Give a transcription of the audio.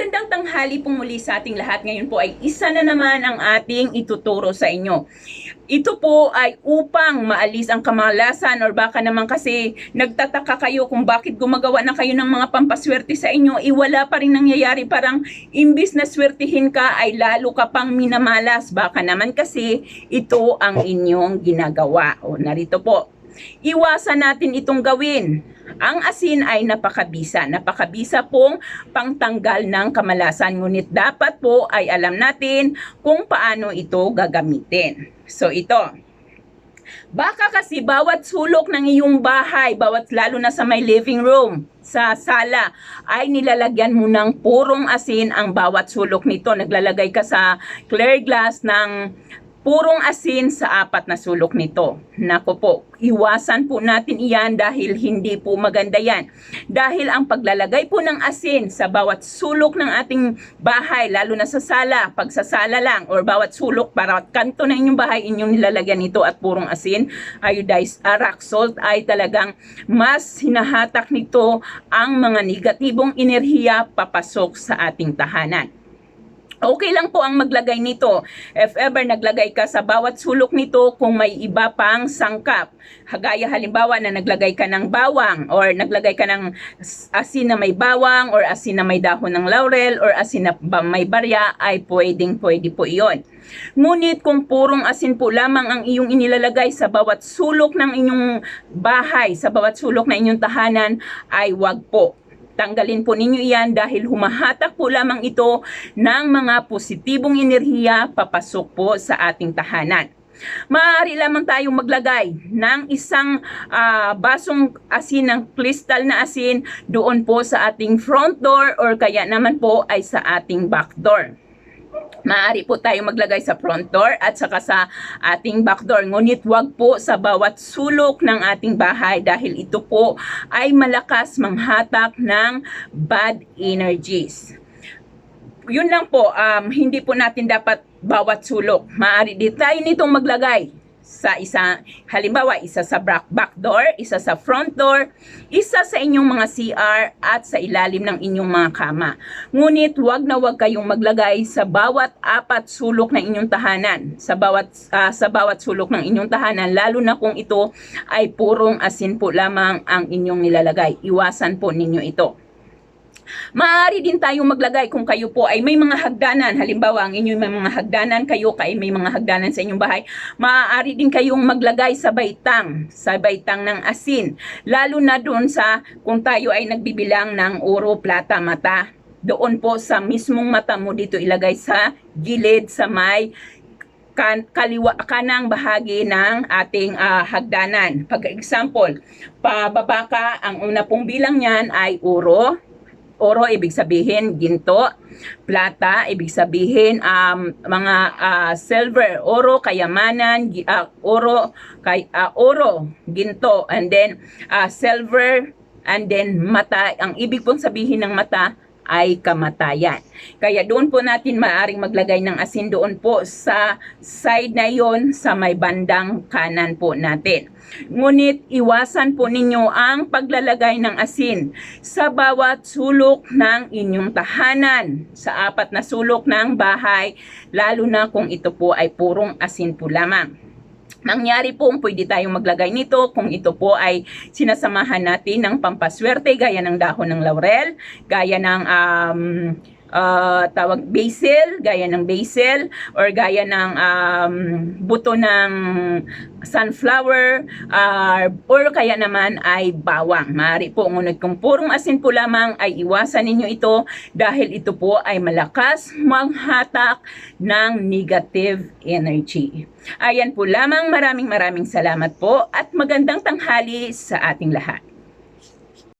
Magandang tanghali po muli sa ating lahat. Ngayon po ay isa na naman ang ating ituturo sa inyo. Ito po ay upang maalis ang kamalasan or baka naman kasi nagtataka kayo kung bakit gumagawa na kayo ng mga pampaswerte sa inyo, iwala pa rin nangyayari. Parang imbis na swertihin ka ay lalo ka pang minamalas. Baka naman kasi ito ang inyong ginagawa. O narito po. Iwasan natin itong gawin. Ang asin ay napakabisa. Napakabisa pong pangtanggal ng kamalasan. Ngunit dapat po ay alam natin kung paano ito gagamitin. So ito. Baka kasi bawat sulok ng iyong bahay, bawat lalo na sa may living room, sa sala, ay nilalagyan mo ng purong asin ang bawat sulok nito. Naglalagay ka sa clear glass ng purong asin sa apat na sulok nito. Nako po, iwasan po natin iyan dahil hindi po maganda yan. Dahil ang paglalagay po ng asin sa bawat sulok ng ating bahay, lalo na sa sala, pag sa sala lang, or bawat sulok, para kanto na inyong bahay, inyong nilalagyan nito at purong asin, iodized uh, rock salt, ay talagang mas hinahatak nito ang mga negatibong enerhiya papasok sa ating tahanan. Okay lang po ang maglagay nito. If ever naglagay ka sa bawat sulok nito kung may iba pang sangkap. Hagaya halimbawa na naglagay ka ng bawang or naglagay ka ng asin na may bawang or asin na may dahon ng laurel or asin na may barya ay pwedeng pwede po iyon. Ngunit kung purong asin po lamang ang iyong inilalagay sa bawat sulok ng inyong bahay, sa bawat sulok ng inyong tahanan ay wag po Tanggalin po ninyo iyan dahil humahatak po lamang ito ng mga positibong enerhiya papasok po sa ating tahanan. Maaari lamang tayong maglagay ng isang uh, basong asin ng kristal na asin doon po sa ating front door or kaya naman po ay sa ating back door. Maaari po tayong maglagay sa front door at saka sa ating back door. Ngunit wag po sa bawat sulok ng ating bahay dahil ito po ay malakas manghatak ng bad energies. Yun lang po, um, hindi po natin dapat bawat sulok. Maaari din tayo nitong maglagay sa isa, halimbawa, isa sa back, door, isa sa front door, isa sa inyong mga CR at sa ilalim ng inyong mga kama. Ngunit wag na wag kayong maglagay sa bawat apat sulok ng inyong tahanan, sa bawat uh, sa bawat sulok ng inyong tahanan, lalo na kung ito ay purong asin po lamang ang inyong nilalagay. Iwasan po ninyo ito. Maaari din tayong maglagay kung kayo po ay may mga hagdanan. Halimbawa, ang inyong may mga hagdanan, kayo kay may mga hagdanan sa inyong bahay. Maaari din kayong maglagay sa baitang, sa baitang ng asin. Lalo na doon sa kung tayo ay nagbibilang ng oro, plata, mata. Doon po sa mismong mata mo dito ilagay sa gilid sa may kan, kaliwa kanang bahagi ng ating uh, hagdanan. Pag example, pababa ka, ang una pong bilang niyan ay oro, oro ibig sabihin ginto, plata ibig sabihin um, mga uh, silver, oro kayamanan, uh, oro kay uh, oro, ginto and then uh, silver and then mata. Ang ibig pong sabihin ng mata ay kamatayan. Kaya doon po natin maaring maglagay ng asin doon po sa side na yon sa may bandang kanan po natin. Ngunit iwasan po ninyo ang paglalagay ng asin sa bawat sulok ng inyong tahanan, sa apat na sulok ng bahay, lalo na kung ito po ay purong asin po lamang. Nangyari po, pwede tayong maglagay nito kung ito po ay sinasamahan natin ng pampaswerte gaya ng dahon ng laurel, gaya ng um, uh, tawag basil, gaya ng basil, or gaya ng um, buto ng sunflower, uh, or kaya naman ay bawang. Maaari po, ngunit kung purong asin po lamang ay iwasan ninyo ito dahil ito po ay malakas manghatak ng negative energy. Ayan po lamang, maraming maraming salamat po at magandang tanghali sa ating lahat.